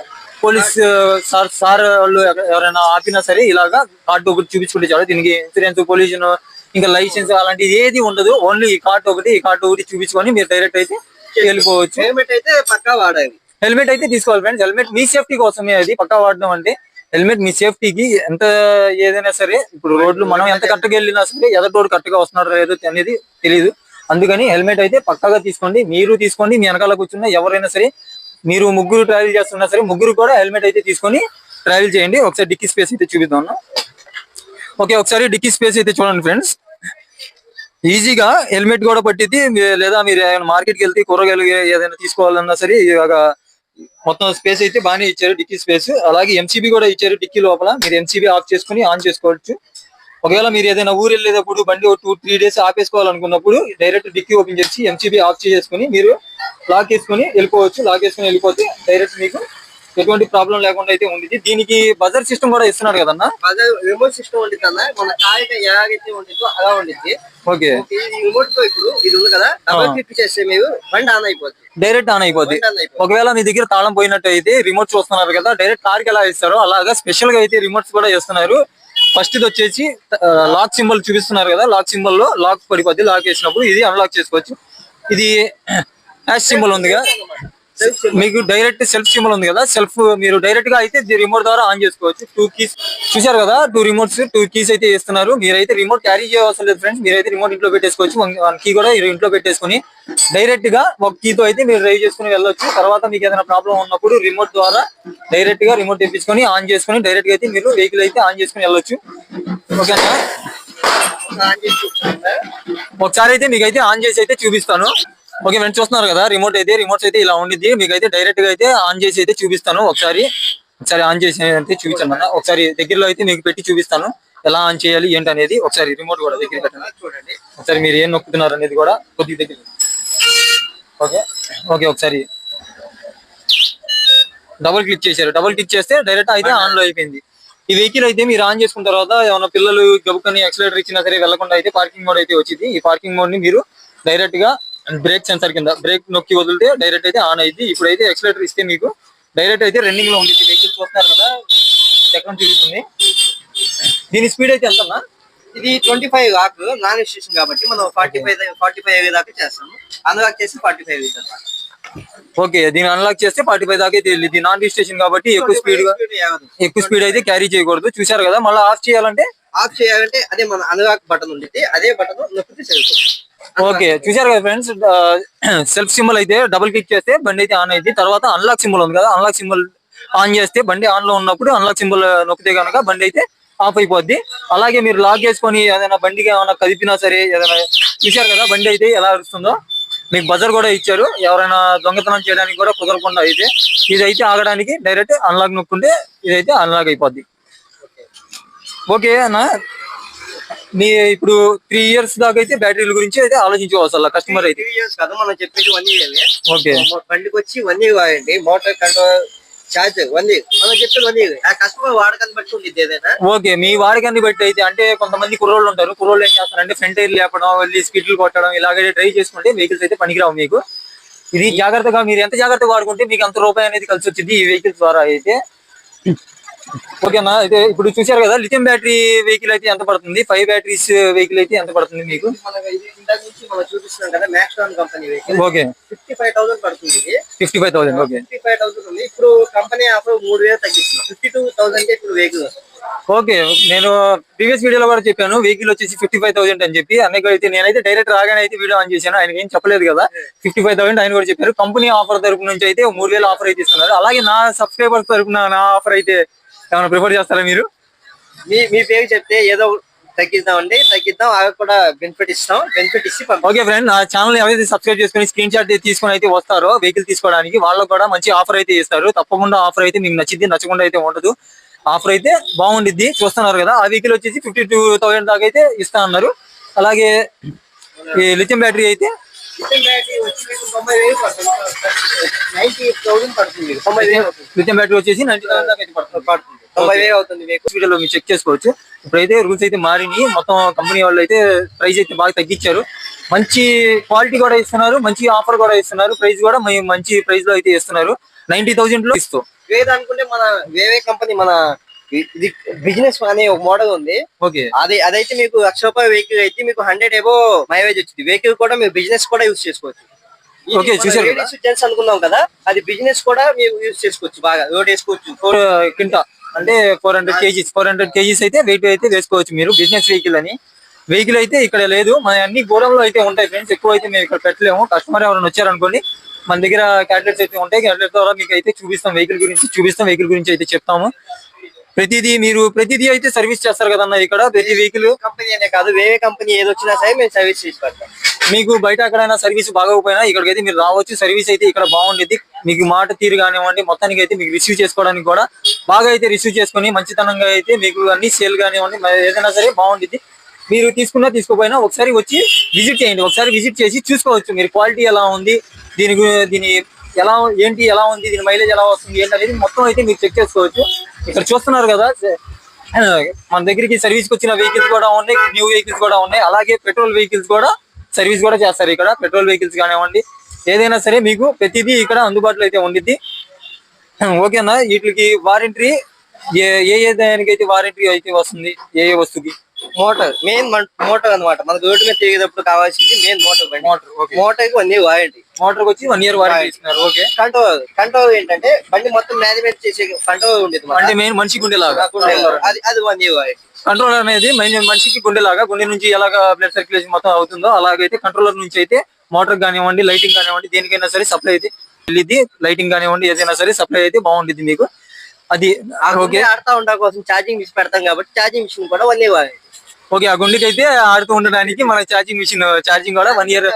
పోలీస్ సార్ సార్ వాళ్ళు ఎవ- ఎవరైనా ఆపినా సరే ఇలాగా కార్డు ఒకటి చూపించుకుంటే చాలు. దీనికి ఇన్సూరెన్స్ పొల్యూషన్ ఇంకా లైసెన్స్ అలాంటిది ఏది ఉండదు. ఓన్లీ ఈ కార్డు ఒకటి ఈ కార్డు ఒకటి చూపించుకొని మీరు డైరెక్ట్ అయితే వెళ్ళిపోవచ్చు. హెల్మెట్ అయితే పక్కా వాడాలి. హెల్మెట్ అయితే తీసుకోవాలి ఫ్రెండ్స్. హెల్మెట్ మీ సేఫ్టీ కోసమే అది పక్కా వాడడం అంటే. హెల్మెట్ మీ సేఫ్టీకి ఎంత ఏదైనా సరే ఇప్పుడు రోడ్లు మనం ఎంత కరెక్ట్గా వెళ్ళినా సరే ఎదటి రోడ్ కరెక్ట్గా వస్తున్నారో లేదో అనేది తెలియదు అందుకని హెల్మెట్ అయితే పక్కాగా తీసుకోండి. మీరు తీసుకోండి. మీ వెనకాల కూర్చున్న ఎవరైనా సరే మీరు ముగ్గురు ట్రావెల్ చేస్తున్నా సరే ముగ్గురు కూడా హెల్మెట్ అయితే తీసుకొని ట్రావెల్ చేయండి. ఒకసారి డిక్కీ స్పేస్ అయితే చూపిద్దాం ఓకే ఒకసారి డిక్కీ స్పేస్ అయితే చూడండి ఫ్రెండ్స్. ఈజీగా హెల్మెట్ కూడా పట్టిద్ది. లేదా మీరు ఏదైనా మార్కెట్కి వెళ్తే కూరగాయలు ఏదైనా తీసుకోవాలన్నా సరే ఇవాళ మొత్తం స్పేస్ అయితే బాగానే ఇచ్చారు డిక్కీ స్పేస్. అలాగే ఎంసీబీ కూడా ఇచ్చారు డిక్కీ లోపల. మీరు ఎంసీబీ ఆఫ్ చేసుకుని ఆన్ చేసుకోవచ్చు. ఒకవేళ మీరు ఏదైనా ఊరు వెళ్ళేటప్పుడు బండి ఒక టూ త్రీ డేస్ ఆపేసుకోవాలనుకున్నప్పుడు డైరెక్ట్ డిక్కీ ఓపెన్ చేసి ఎంసీబీ ఆఫ్ చేసుకుని మీరు లాక్ వేసుకుని వెళ్ళిపోవచ్చు లాక్ వేసుకుని వెళ్ళిపోతే డైరెక్ట్ మీకు ఎటువంటి ప్రాబ్లం లేకుండా అయితే ఉంది దీనికి బజర్ సిస్టమ్ కూడా ఇస్తున్నాడు కదన్నా? రిమోట్ సిస్టమ్ ఉండిద్ది అన్న. మన కాయ ఎలాగైతే ఉండిద్దో అలా ఉండిద్ది. ఓకే. రిమోట్తో ఇప్పుడు ఇది ఉంది కదా డబల్ క్లిక్ చేస్తే మీరు బండి ఆన్ అయిపోద్ది. డైరెక్ట్ ఆన్ అయిపోద్ది. బండి ఆన్ అయిపోద్ది. ఒకవేళ మీ దగ్గర తాళం పోయినట్టు అయితే రిమోట్ చూస్తున్నారు కదా డైరెక్ట్ కార్కి ఎలా ఇస్తారో అలాగా స్పెషల్గా అయితే రిమోట్స్ కూడా ఇస్తున్నారు ఫస్ట్ ఇది వచ్చేసి లాక్ సింబల్ చూపిస్తున్నారు కదా లాక్ సింబల్లో లాక్ పడిపోద్ది లాక్ వేసినప్పుడు ఇది అన్లాక్ చేసుకోవచ్చు. ఇది హ్యాష్ సింబల్ ఉందిగా. మీకు డైరెక్ట్ సెల్ఫ్ సింబల్ ఉంది కదా సెల్ఫ్ మీరు డైరెక్ట్గా అయితే రిమోట్ ద్వారా ఆన్ చేసుకోవచ్చు. టూ కీస్ చూశారు కదా టూ రిమోట్స్ టూ కీస్ అయితే ఇస్తున్నారు మీరైతే రిమోట్ క్యారీ చేయవలసిన లేదు ఫ్రెండ్స్ మీరైతే రిమోట్ ఇంట్లో పెట్టేసుకోవచ్చు. వన్ కీ కూడా ఇంట్లో పెట్టేసుకొని డైరెక్ట్గా ఒక కీతో అయితే మీరు డ్రైవ్ చేసుకుని వెళ్ళొచ్చు. తర్వాత మీకు ఏదైనా ప్రాబ్లం ఉన్నప్పుడు రిమోట్ ద్వారా డైరెక్ట్గా రిమోట్ తెప్పించుకొని ఆన్ చేసుకొని డైరెక్ట్గా అయితే మీరు వెహికల్ అయితే ఆన్ చేసుకుని వెళ్ళొచ్చు. ఓకేనా? ఒకసారి అయితే మీకు అయితే ఆన్ చేసి అయితే చూపిస్తాను. ఓకే ఫ్రెండ్స్ చూస్తున్నారు కదా రిమోట్ అయితే రిమోట్స్ అయితే ఇలా ఉండిద్ది. మీకు అయితే డైరెక్ట్గా అయితే ఆన్ చేసి అయితే చూపిస్తాను. ఒకసారి ఒకసారి ఆన్ చేసి అయితే చూపించాను అన్న. ఒకసారి దగ్గరలో అయితే మీకు పెట్టి చూపిస్తాను. ఎలా ఆన్ చేయాలి ఏంటి అనేది ఒకసారి రిమోట్ కూడా దగ్గర పెట్టండి. చూడండి ఒకసారి మీరు ఏం నొక్కుతున్నారు అనేది కూడా కొద్దిగా దగ్గర ఓకే ఓకే ఒకసారి. డబుల్ క్లిక్ చేశారు. డబుల్ క్లిక్ చేస్తే డైరెక్ట్ అయితే ఆన్లో అయిపోయింది. ఈ వెహికల్ అయితే మీరు ఆన్ చేసుకున్న తర్వాత ఏమైనా పిల్లలు గబుకొని ఎక్సలేటర్ ఇచ్చినా సరే వెళ్ళకుండా అయితే పార్కింగ్ మోడ్ అయితే వచ్చింది. ఈ పార్కింగ్ మోడ్ని మీరు డైరెక్ట్గా బ్రేక్ సెన్సార్ కింద బ్రేక్ నొక్కి వదిలితే డైరెక్ట్ అయితే ఆన్ అయింది ఇప్పుడైతే ఎక్సలేటర్ ఇస్తే మీకు డైరెక్ట్ అయితే రన్నింగ్లో ఉంది వెహికల్ చూస్తున్నారు కదా చక్రం తిరుగుతుంది దీని స్పీడ్ అయితే ఎంత ఇది ట్వంటీ ఫైవ్ కాకు నాన్ స్టేషన్ కాబట్టి మనం ఫార్టీ ఫైవ్ ఫార్టీ ఫైవ్ దాకా చేస్తాము. అన్లాక్ చేసి ఫార్టీ ఫైవ్ ఓకే దీన్ని అన్లాక్ చేస్తే ఫార్టీ ఫైవ్ దాకా వెళ్ళింది నాన్ రిజిస్ట్రేషన్ కాబట్టి ఎక్కువ స్పీడ్ ఎక్కువ స్పీడ్ అయితే క్యారీ చేయకూడదు. చూసారు కదా మళ్ళీ ఆఫ్ చేయాలంటే? ఆఫ్ చేయాలంటే అదే మన అన్లాక్ బటన్ ఉంది అదే బటన్ నొక్కితే సరిపోతుంది. ఓకే చూసారు కదా ఫ్రెండ్స్? సెల్ఫ్ సింబల్ అయితే డబుల్ క్లిక్ చేస్తే బండి అయితే ఆన్ అయింది. తర్వాత అన్లాక్ సింబల్ ఉంది కదా అన్లాక్ సింబల్ ఆన్ చేస్తే బండి ఆన్లో ఉన్నప్పుడు అన్లాక్ సింబల్ నొక్కితే కనుక బండి అయితే ఆఫ్ అయిపోద్ది. అలాగే మీరు లాక్ చేసుకొని ఏదైనా బండికి ఏమైనా కదిపినా సరే ఏదైనా చూసారు కదా బండి అయితే ఎలా అరుస్తుందో? మీకు బజర్ కూడా ఇచ్చారు. ఎవరైనా దొంగతనం చేయడానికి కూడా కుదరకుండా అయితే ఇదైతే ఆగడానికి డైరెక్ట్ అన్లాక్ నొక్కుంటే ఇదైతే అన్లాక్ అయిపోద్ది. ఓకే అన్న? మీ ఇప్పుడు త్రీ ఇయర్స్ దాకా అయితే బ్యాటరీల గురించి అయితే ఆలోచించుకోవచ్చు కస్టమర్ అయితే. త్రీ ఇయర్స్ కాదు మనం చెప్పేది వన్ ఇయర్ ఓకే బండికి వచ్చి వన్ ఇయర్ వాడండి motor control charge one year మనం చెప్పేది వన్ ఇయర్ ఆ కస్టమర్ వాడకాన్ని బట్టి ఉంటుంది ఏదైనా. ఓకే మీ వాడికాన్ని బట్టి అయితే అంటే కొంతమంది కుర్రోళ్ళు ఉంటారు కుర్రోళ్ళు ఏం చేస్తారంటే ఫ్రంట్ టైర్ లేపడం వెళ్ళి స్పీడ్లు కొట్టడం ఇలాగే ట్రై చేసుకుంటే వెహికల్స్ అయితే పనికిరావు మీకు. ఇది జాగ్రత్తగా మీరు ఎంత జాగ్రత్తగా వాడుకుంటే మీకు అంత రూపాయి అనేది కలిసి వచ్చింది ఈ వెహికల్స్ ద్వారా అయితే. ఓకేనా? అయితే ఇప్పుడు చూసారు కదా లిథియం బ్యాటరీ వెహికల్ అయితే ఎంత పడుతుంది? ఫైవ్ బ్యాటరీస్ వెహికల్ అయితే ఎంత పడుతుంది మీకు? చూపిస్తున్నాం కదా company vehicle okay. Fifty five thousand పడుతుంది ఇది. Fifty five thousand okay. Fifty five thousand ఉంది. ఇప్పుడు కంపెనీ ఆఫర్ మూడు వేలు తగ్గిస్తున్నాం. ఫిఫ్టీ టూ థౌసండ్ ఇప్పుడు వెహికల్ ఓకే. నేను ప్రీవియస్ వీడియోలో కూడా చెప్పాను వెహికల్ వచ్చేసి ఫిఫ్టీ ఫైవ్ థౌసండ్ అని చెప్పి. అన్నయ్య అయితే నేనైతే డైరెక్ట్ రాగానే అయితే వీడియో ఆన్ చేశాను. ఆయన ఏం చెప్పలేదు కదా. ఫిఫ్టీ ఫైవ్ థౌసండ్ ఆయన కూడా చెప్పారు. కంపెనీ ఆఫర్ తరపు నుంచి అయితే మూడు వేలు ఆఫర్ అయితే ఇస్తున్నారు. అలాగే నా సబ్స్క్రైబర్స్ తరపున నా ఆఫర్ అయితే ఏమైనా ప్రిఫర్ చేస్తారా మీరు? మీ మీ పేరు చెప్తే ఏదో తగ్గిద్దామండి. తగ్గిద్దాం అవి కూడా బెనిఫిట్ ఇస్తాం. బెనిఫిట్ ఇచ్చి ఓకే ఫ్రెండ్ నా ఛానల్ ఎవరైతే సబ్స్క్రైబ్ చేసుకుని స్క్రీన్ షాట్ తీసుకొని అయితే వస్తారో వెహికల్ తీసుకోవడానికి వాళ్ళకు కూడా మంచి ఆఫర్ అయితే ఇస్తారు. తప్పకుండా ఆఫర్ అయితే మీకు నచ్చింది నచ్చకుండా అయితే ఉండదు. ఆఫర్ అయితే బాగుండిద్ది. చూస్తున్నారు కదా ఆ వెహికల్ వచ్చేసి ఫిఫ్టీ టూ థౌసండ్ దాకా అయితే ఇస్తా అన్నారు. అలాగే ఈ లిథియం బ్యాటరీ అయితే లిథియం బ్యాటరీ వచ్చి మీకు తొంభై వేలు పడుతుంది నైన్టీ థౌసండ్ పడుతుంది. తొంభై వేలు బ్యాటరీ వచ్చేసి నైన్టీ థౌసండ్ దాకా అయితే పడుతుంది. తొంభై వేలు అవుతుంది మీకు వీడియోలో మీరు చెక్ చేసుకోవచ్చు. ఇప్పుడైతే రూల్స్ అయితే మారినాయి. మొత్తం కంపెనీ వాళ్ళు అయితే ప్రైస్ అయితే బాగా తగ్గించారు. మంచి క్వాలిటీ కూడా ఇస్తున్నారు. మంచి ఆఫర్ కూడా ఇస్తున్నారు. ప్రైస్ కూడా మంచి ప్రైస్లో అయితే ఇస్తున్నారు. నైన్టీ థౌసండ్లో ఇస్తూ. వేరే అనుకుంటే మన వేరే కంపెనీ మన ఇది బిజినెస్ అనే ఒక మోడల్ ఉంది. ఓకే. అది అదైతే మీకు లక్ష రూపాయల వెహికల్ అయితే మీకు హండ్రెడ్ ఏవో మైలేజ్ వచ్చింది. వెహికల్ కూడా మీరు బిజినెస్ కూడా యూజ్ చేసుకోవచ్చు? జెంట్స్ అనుకున్నాం కదా అది బిజినెస్ కూడా మీరు యూజ్ చేసుకోవచ్చు బాగా. రోడ్ వేసుకోవచ్చు. ఫోర్ కింటా అంటే four hundred KGs four hundred KGs అయితే వెయిట్ అయితే వేసుకోవచ్చు మీరు బిజినెస్ వెహికల్ అని. వెహికల్ అయితే ఇక్కడ లేదు. మన అన్ని గోడంలో అయితే ఉంటాయి ఫ్రెండ్స్ ఎక్కువ అయితే మేము ఇక్కడ పెట్టలేము. కస్టమర్ ఎవరైనా వచ్చారనుకోండి మన దగ్గర క్యాటలెట్స్ అయితే ఉంటాయి. క్యాటలెట్ ద్వారా మీకు అయితే చూపిస్తాం. వెహికల్ గురించి చూపిస్తాం. వెహికల్ గురించి అయితే చెప్తాము. ప్రతిదీ మీరు ప్రతిదీ అయితే సర్వీస్ చేస్తారు కదన్న ఇక్కడ? ప్రతి వెహికల్ కంపెనీ అనే కాదు వేరే కంపెనీ ఏది వచ్చినా సరే మేము సర్వీస్ చేసి పెడతాం మీకు బయట ఎక్కడైనా సర్వీస్ బాగోకపోయినా ఇక్కడికి అయితే మీరు రావచ్చు. సర్వీస్ అయితే ఇక్కడ బాగుండేది మీకు మాట తీరు కానివ్వండి మొత్తానికి అయితే మీకు రిసీవ్ చేసుకోవడానికి కూడా బాగా అయితే రిసీవ్ చేసుకొని మంచితనంగా అయితే మీకు అన్ని సేల్ కానివ్వండి ఏదైనా సరే బాగుండేది మీరు తీసుకున్నా తీసుకోపోయినా ఒకసారి వచ్చి విజిట్ చేయండి. ఒకసారి విజిట్ చేసి చూసుకోవచ్చు మీరు క్వాలిటీ ఎలా ఉంది దీని గు- దీని ఎలా ఏంటి ఎలా ఉంది దీని మైలేజ్ ఎలా వస్తుంది ఏంటి అనేది మొత్తం అయితే మీరు చెక్ చేసుకోవచ్చు. ఇక్కడ చూస్తున్నారు కదా మన దగ్గరికి సర్వీస్కి వచ్చిన వెహికల్స్ కూడా ఉన్నాయి న్యూ వెహికల్స్ కూడా ఉన్నాయి. అలాగే పెట్రోల్ వెహికల్స్ కూడా సర్వీస్ కూడా చేస్తారు ఇక్కడ. పెట్రోల్ వెహికల్స్ కానివ్వండి ఏదైనా సరే మీకు ప్రతిదీ ఇక్కడ అందుబాటులో అయితే ఉండిద్ది. ఓకేనా వీటికి వారంటీ ఏ ఏ ఏ దానికైతే వారంటీ అయితే వస్తుంది ఏ ఏ వస్తువుకి? మోటార్ మెయిన్ మోటార్ అన్నమాట. మనకు రోడ్డు మీద తిరిగేటప్పుడు కావాల్సింది మెయిన్ మోటార్ బండి. మోటార్ మోటార్కి వన్ ఇయర్ వారంటీ మోటార్ వచ్చి వన్ ఇయర్ వారంటీ ఇస్తున్నారు ఓకే. కంట్రోల్ కంట్రోల్ ఏంటంటే బండి మొత్తం మేనేజ్మెంట్ చేసే కంట్రోల్ ఉండేది. అంటే మెయిన్ మనిషికి గుండెలాగా అది అది వన్ ఇయర్ వారంటీ కంట్రోలర్ అనేది మెయిన్ మనిషికి గుండెలాగా గుండె నుంచి ఎలాగా బ్లడ్ సర్క్యులేషన్ మొత్తం అవుతుందో అలాగైతే కంట్రోలర్ నుంచి అయితే మోటార్ కానివ్వండి లైటింగ్ కానివ్వండి దేనికైనా సరే సప్లై అయితే వెళ్ళిద్ది. లైటింగ్ కానివ్వండి ఏదైనా సరే సప్లై అయితే బాగుండిద్ది మీకు. అది ఆడుతా ఉండా కోసం ఛార్జింగ్ మిషన్ పెడతాం కాబట్టి ఛార్జింగ్ మిషన్ కూడా వన్ ఇయర్ వారంటీ ఓకే ఆ గుండెకి అయితే ఆడుతూ ఉండడానికి మన ఛార్జింగ్ మిషన్ ఛార్జింగ్ కూడా one year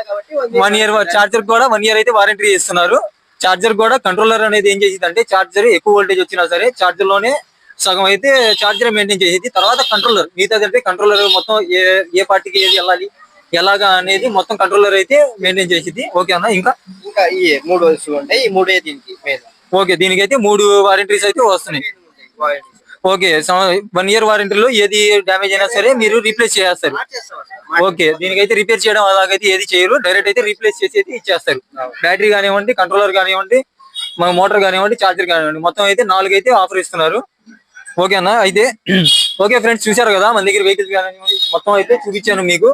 one year charger కూడా వన్ ఇయర్ అయితే వారంటీ ఇస్తున్నారు చార్జర్ కూడా కంట్రోలర్ అనేది ఏం చేసింది అంటే చార్జర్ ఎక్కువ వోల్టేజ్ వచ్చినా సరే చార్జర్లోనే సగం అయితే చార్జర్ మెయింటైన్ చేసేది. తర్వాత కంట్రోలర్ మిగతాది అంటే కంట్రోలర్ మొత్తం ఏ ఏ పార్టీకి ఏది వెళ్ళాలి ఎలాగా అనేది మొత్తం కంట్రోలర్ అయితే మెయింటైన్ చేసేది. ఓకే అన్న ఇంకా? ఇంకా ఈ మూడు ఉంటాయి ఈ మూడే దీనికి ఓకే దీనికైతే మూడు వారంటీస్ అయితే వస్తున్నాయి. ఓకే వన్ ఇయర్ వారంటీలో ఏది డ్యామేజ్ అయినా సరే మీరు రీప్లేస్ చేస్తారు. ఓకే దీనికైతే రిపేర్ చేయడం అలాగైతే ఏది చేయరు. డైరెక్ట్ అయితే రీప్లేస్ చేసి అయితే ఇచ్చేస్తారు. బ్యాటరీ కానివ్వండి కంట్రోలర్ కానివ్వండి మన మోటార్ కానివ్వండి చార్జర్ కానివ్వండి మొత్తం అయితే నాలుగు అయితే ఆఫర్ ఇస్తున్నారు. ఓకే అన్న అయితే ఓకే ఫ్రెండ్స్ చూశారు కదా మన దగ్గర వెహికల్స్ కానివ్వండి మొత్తం అయితే చూపించాను మీకు.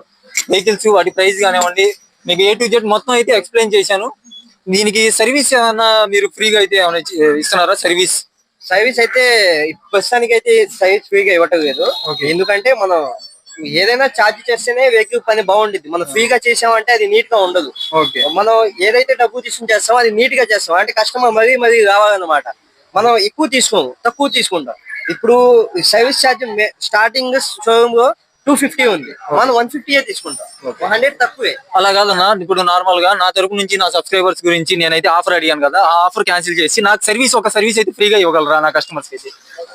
వెహికల్స్ వాటి ప్రైస్ కానివ్వండి మీకు ఏ టు జెడ్ మొత్తం అయితే ఎక్స్ప్లెయిన్ చేశాను. దీనికి సర్వీస్ ఏమన్నా మీరు ఫ్రీగా అయితే ఏమైనా ఇస్తున్నారా? సర్వీస్ సర్వీస్ అయితే ప్రస్తుతానికి అయితే సర్వీస్ ఫ్రీగా ఇవ్వటం లేదు Okay. ఎందుకంటే మనం ఏదైనా ఛార్జ్ చేస్తేనే వెహికల్ పని బాగుంటుంది మనం ఫ్రీగా చేసామంటే అది నీట్గా ఉండదు. మనం ఏదైతే డబ్బు తీసుకుని చేస్తామో అది నీట్గా చేస్తాం. అంటే కస్టమర్ మరీ మరీ రావాలన్నమాట. మనం ఎక్కువ తీసుకోము తక్కువ తీసుకుంటాం. ఇప్పుడు సర్వీస్ ఛార్జ్ స్టార్టింగ్ షోరూమ్లో టూ ఫిఫ్టీ ఉంది. మనం వన్ ఫిఫ్టీ తీసుకుంటాం. హండ్రెడ్ తక్కువే. అలా కాదన్నా ఇప్పుడు నార్మల్గా నా తరపు నుంచి నా సబ్స్క్రైబర్స్ గురించి నేనైతే ఆఫర్ అడిగాను కదా ఆ ఆఫర్ క్యాన్సిల్ చేసి నాకు సర్వీస్ ఒక సర్వీస్ అయితే ఫ్రీగా ఇవ్వగలరా నా కస్టమర్స్ అయితే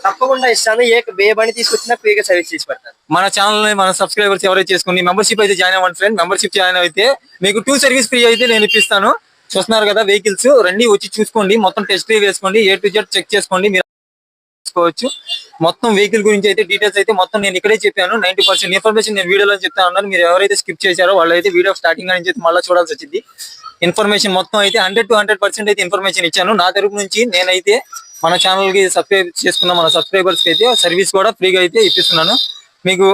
తప్పకుండా ఇస్తాను. ఏ ఏ బండి తీసుకొచ్చినా ఫ్రీగా సర్వీస్ చేసి పెడతాను. మన ఛానల్ మన సబ్స్క్రైబర్స్ ఎవరైతే చేసుకుని మెంబర్షిప్ అయితే జాయిన్ అవ్వండి ఫ్రెండ్ మెంబర్షిప్ జాయిన్ అయితే మీకు టూ సర్వీస్ ఫ్రీ అయితే నేను ఇప్పిస్తాను. చూస్తున్నారు కదా వెహికల్స్ రండి వచ్చి చూసుకోండి. మొత్తం టెస్ట్ డ్రైవ్ వేసుకోండి. ఏ టు జెడ్ చెక్ చేసుకోండి. తెలుసుకోవచ్చు. మొత్తం వెహికల్ గురించి అయితే డీటెయిల్స్ అయితే మొత్తం నేను ఇక్కడే చెప్పాను. నైన్టీ పర్సెంట్ ఇన్ఫర్మేషన్ నేను వీడియోలో చెప్తాను అన్నారు మీరు ఎవరైతే స్కిప్ చేశారో వాళ్ళైతే వీడియో స్టార్టింగ్ నుంచి అయితే మళ్ళీ చూడాల్సి వచ్చింది. ఇన్ఫర్మేషన్ మొత్తం అయితే హండ్రెడ్ టు హండ్రెడ్ పర్సెంట్ అయితే ఇన్ఫర్మేషన్ ఇచ్చాను. నా తరపు నుంచి నేనైతే మన ఛానల్కి సబ్స్క్రైబ్ చేసుకున్న మన సబ్స్క్రైబర్స్కి అయితే సర్వీస్ కూడా ఫ్రీగా అయితే ఇప్పిస్తున్నాను. మీకు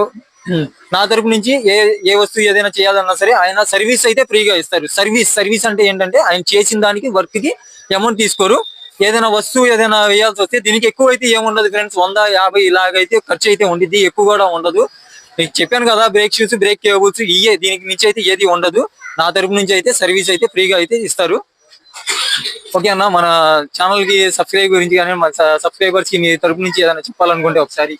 నా తరపు నుంచి ఏ ఏ వస్తువు ఏదైనా చేయాలన్నా సరే ఆయన సర్వీస్ అయితే ఫ్రీగా ఇస్తారు. సర్వీస్ సర్వీస్ అంటే ఏంటంటే ఆయన చేసిన దానికి వర్క్కి అమౌంట్ తీసుకోరు. ఏదైనా వస్తువు ఏదైనా వేయాల్సి వస్తే దీనికి ఎక్కువ అయితే ఏముండదు ఫ్రెండ్స్ వంద యాభై ఇలాగైతే ఖర్చు అయితే ఉండిద్ది ఎక్కువ కూడా ఉండదు. మీకు చెప్పాను కదా బ్రేక్ షూస్ బ్రేక్ కేబుల్స్ ఇయే దీనికి నుంచి అయితే ఏది ఉండదు. నా తరపు నుంచి అయితే సర్వీస్ అయితే ఫ్రీగా అయితే ఇస్తారు. ఓకే అన్న మన ఛానల్కి సబ్స్క్రైబ్ గురించి కానీ మన సబ్స్క్రైబర్స్కి మీ తరపు నుంచి ఏదైనా చెప్పాలనుకుంటే ఒకసారి.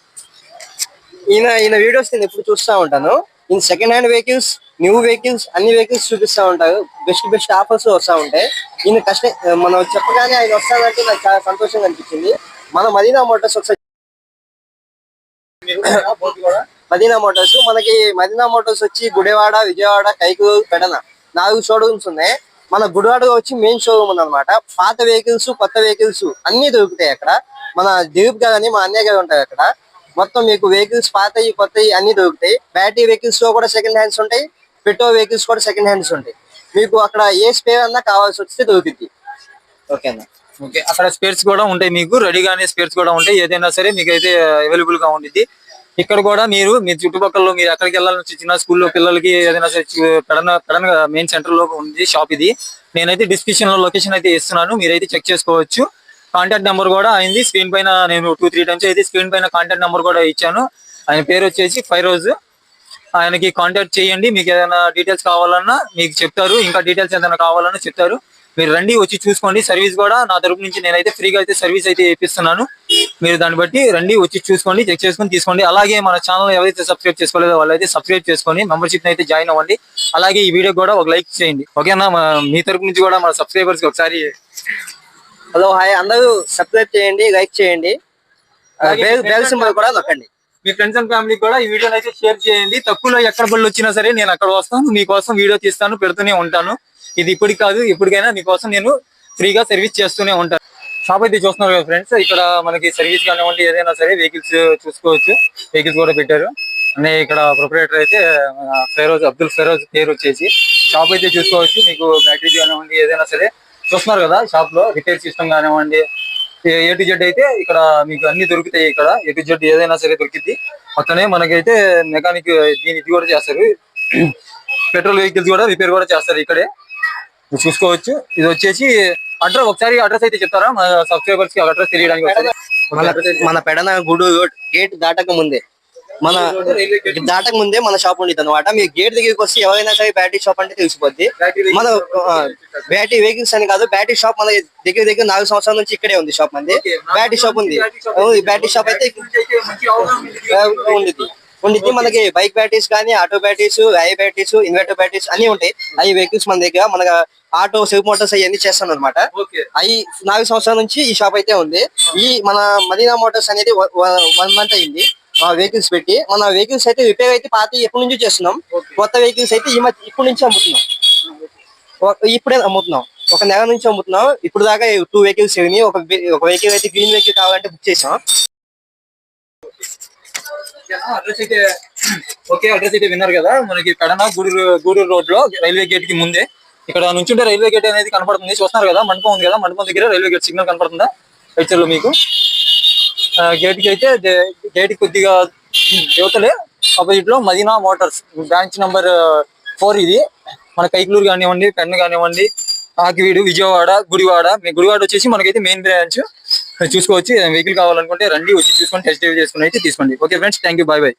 ఈయన ఈయన వీడియోస్ నేను ఎప్పుడు చూస్తూ ఉంటాను. In second hand vehicles new vehicles అన్ని వెహికల్స్ చూపిస్తా ఉంటారు. బెస్ట్ బెస్ట్ ఆఫర్స్ వస్తా ఉంటాయి. ఈయన కష్ట మనం చెప్పగానే ఆయన వస్తానంటే నాకు చాలా సంతోషంగా అనిపించింది. మన మదీనా మోటార్స్ ఒకసారి మదీనా మోటార్స్ మనకి మదీనా మోటార్స్ వచ్చి గుడివాడ విజయవాడ కైకు పెడన నాలుగు షోరూమ్స్ ఉన్నాయి. మన గుడివాడ వచ్చి మెయిన్ షోరూమ్ ఉందన్నమాట పాత వెహికల్స్ కొత్త వెహికల్స్ అన్ని దొరుకుతాయి అక్కడ. మన దిలీప్ గారు అని మా అన్నయ్య గారు ఉంటారు అక్కడ. మొత్తం మీకు వెహికల్స్ పాతవి కొత్తవి అన్ని దొరుకుతాయి. బ్యాటరీ వెహికల్స్లో కూడా సెకండ్ హ్యాండ్స్ ఉంటాయి. పెట్రోల్ వెహికల్స్ కూడా సెకండ్ హ్యాండ్స్ ఉంటాయి. మీకు అక్కడ ఏ స్పేర్ అన్నా కావాల్సి వస్తే దొరుకుతుంది ఓకేనా ఓకే అక్కడ స్పేర్స్ కూడా ఉంటాయి మీకు. రెడీగానే స్పేర్స్ కూడా ఉంటాయి. ఏదైనా సరే మీకు అయితే అవైలబుల్గా ఉంటుంది ఇక్కడ కూడా మీరు మీ చుట్టుపక్కల మీరు ఎక్కడికి వెళ్ళాలని చిన్న స్కూల్లో పిల్లలకి ఏదైనా సరే పెడన పెడన మెయిన్ సెంటర్లో ఉంది షాప్ ఇది. నేనైతే డిస్క్రిప్షన్లో లొకేషన్ అయితే ఇస్తున్నాను. మీరైతే చెక్ చేసుకోవచ్చు. కాంటాక్ట్ నెంబర్ కూడా అయింది. స్క్రీన్ పైన నేను టూ త్రీ టైమ్స్ అయితే స్క్రీన్ పైన కాంటాక్ట్ నెంబర్ కూడా ఇచ్చాను. ఆయన పేరు వచ్చేసి ఫైరోజ్. ఆయనకి కాంటాక్ట్ చేయండి. మీకు ఏదైనా డీటెయిల్స్ కావాలన్నా మీకు చెప్తారు. ఇంకా డీటెయిల్స్ ఏదైనా కావాలన్నా చెప్తారు. మీరు రండి వచ్చి చూసుకోండి. సర్వీస్ కూడా నా తరపు నుంచి నేనైతే ఫ్రీగా అయితే సర్వీస్ అయితే ఇప్పిస్తున్నాను. మీరు దాన్ని బట్టి రండి వచ్చి చూసుకోండి చెక్ చేసుకొని తీసుకోండి. అలాగే మన ఛానల్ ఎవరైతే సబ్స్క్రైబ్ చేసుకోలేదో వాళ్ళైతే సబ్స్క్రైబ్ చేసుకొని మెంబర్షిప్ అయితే జాయిన్ అవ్వండి. అలాగే ఈ వీడియో కూడా ఒక లైక్ చేయండి. ఓకేనా? మీ తరపు నుంచి కూడా మన సబ్స్క్రైబర్స్కి ఒకసారి హలో హాయ్. అందరూ సబ్స్క్రైబ్ చేయండి లైక్ చేయండి. బెల్ బెల్ సింబల్ కూడా నొక్కండి. మీ ఫ్రెండ్స్ అండ్ ఫ్యామిలీ కూడా ఈ వీడియోని అయితే షేర్ చేయండి. తక్కువలో ఎక్కడ బళ్ళు వచ్చినా సరే నేను అక్కడ వస్తాను. మీకోసం వీడియో తీస్తాను పెడుతూనే ఉంటాను. ఇది ఇప్పటికి కాదు ఎప్పటికైనా మీకోసం నేను ఫ్రీగా సర్వీస్ చేస్తూనే ఉంటాను. షాప్ అయితే చూస్తున్నారు కదా ఫ్రెండ్స్ ఇక్కడ మనకి సర్వీస్ కానివ్వండి ఏదైనా సరే వెహికల్స్ చూసుకోవచ్చు. వెహికల్స్ కూడా పెట్టారు. అనే ఇక్కడ ప్రొపరేటర్ అయితే ఫెరోజ్ అబ్దుల్ ఫెరోజ్ పేరు వచ్చేసి. షాప్ అయితే చూసుకోవచ్చు. మీకు బ్యాటరీ కానివ్వండి ఏదైనా సరే చూస్తున్నారు కదా షాప్లో రిపేర్ సిస్టమ్ కానివ్వండి ఏ టు జెడ్ అయితే ఇక్కడ మీకు అన్ని దొరుకుతాయి ఇక్కడ. ఏ టు జెడ్ ఏదైనా సరే దొరికింది పక్కనే మనకైతే మెకానిక్ దీని ఇది కూడా చేస్తారు. పెట్రోల్ వెహికల్స్ కూడా రిపేర్ కూడా చేస్తారు ఇక్కడే. చూసుకోవచ్చు. ఇది వచ్చేసి అడ్రస్ ఒకసారి అడ్రస్ అయితే చెప్తారా? మన సబ్స్క్రైబర్స్కి అడ్రస్ తెలియడానికి మన పెడన గుడు గేట్ దాటక ముందే మన దాటక ముందే మన షాప్ ఉండేది అనమాట మీరు గేట్ దగ్గరికి వస్తే ఎవరైనా సరే బ్యాటరీ షాప్ అంటే తెలిసిపోద్ది. మన బ్యాటరీ వెహికల్స్ అని కాదు బ్యాటరీ షాప్ మన దగ్గర దగ్గర నాలుగు సంవత్సరాల నుంచి ఇక్కడే ఉంది షాప్ మంది. బ్యాటరీ షాప్ ఉంది. బ్యాటరీ షాప్ అయితే ఉండేది. ఉండిద్ది మనకి బైక్ బ్యాటరీస్ కానీ ఆటో బ్యాటరీస్ ఐ బ్యాటరీస్ ఇన్వర్టర్ బ్యాటరీస్ అన్ని ఉంటాయి. అవి వెహికల్స్ మన దగ్గర మన ఆటో సెల్ఫ్ మోటార్స్ అవన్నీ చేస్తాను అనమాట అవి నాలుగు సంవత్సరాల నుంచి ఈ షాప్ అయితే ఉంది. ఈ మన మదీనా మోటార్స్ అనేది వన్ మంత్ అయింది. వెహికల్స్ పెట్టి మన వెహికల్స్ అయితే రిపేర్ అయితే పాత ఎప్పటి నుంచి చేస్తున్నాం. కొత్త వెహికల్స్ అయితే ఈ మధ్య ఇప్పటి నుంచి అమ్ముతున్నాం. ఇప్పుడే అమ్ముతున్నాం. ఒక నెల నుంచి అమ్ముతున్నాం. ఇప్పుడు దాకా టూ వెహికల్స్ ఇవి ఒక వెహికల్ అయితే గ్రీన్ వెహికల్ కావాలంటే బుక్ చేసాం. అడ్రస్ అయితే ఓకే అడ్రస్ అయితే విన్నారు కదా. మనకి పెడన గూడూరు గూడూరు రోడ్లో రైల్వే గేట్కి ముందే. ఇక్కడ నుంచి ఉంటే రైల్వే గేట్ అనేది కనపడుతుంది. చూస్తున్నారు కదా మండపం ఉంది కదా మండపం దగ్గర రైల్వే గేట్ సిగ్నల్ కనపడుతుందా? పిక్చర్లో మీకు. గేట్కి అయితే గేట్ కొద్దిగా యువతలే ఆపోజిట్లో Madina motors branch number four ఇది. మన కైకులూరు కానివ్వండి పెన్ను కానివ్వండి ఆకివీడు విజయవాడ గుడివాడ. గుడివాడ వచ్చేసి మనకైతే మెయిన్ బ్రాంచ్. చూసుకోవచ్చు. వెహికల్ కావాలనుకుంటే రండి వచ్చి చూసుకొని టెస్ట్ డ్రైవ్ చేసుకుని అయితే తీసుకోండి. Okay friends thank you bye bye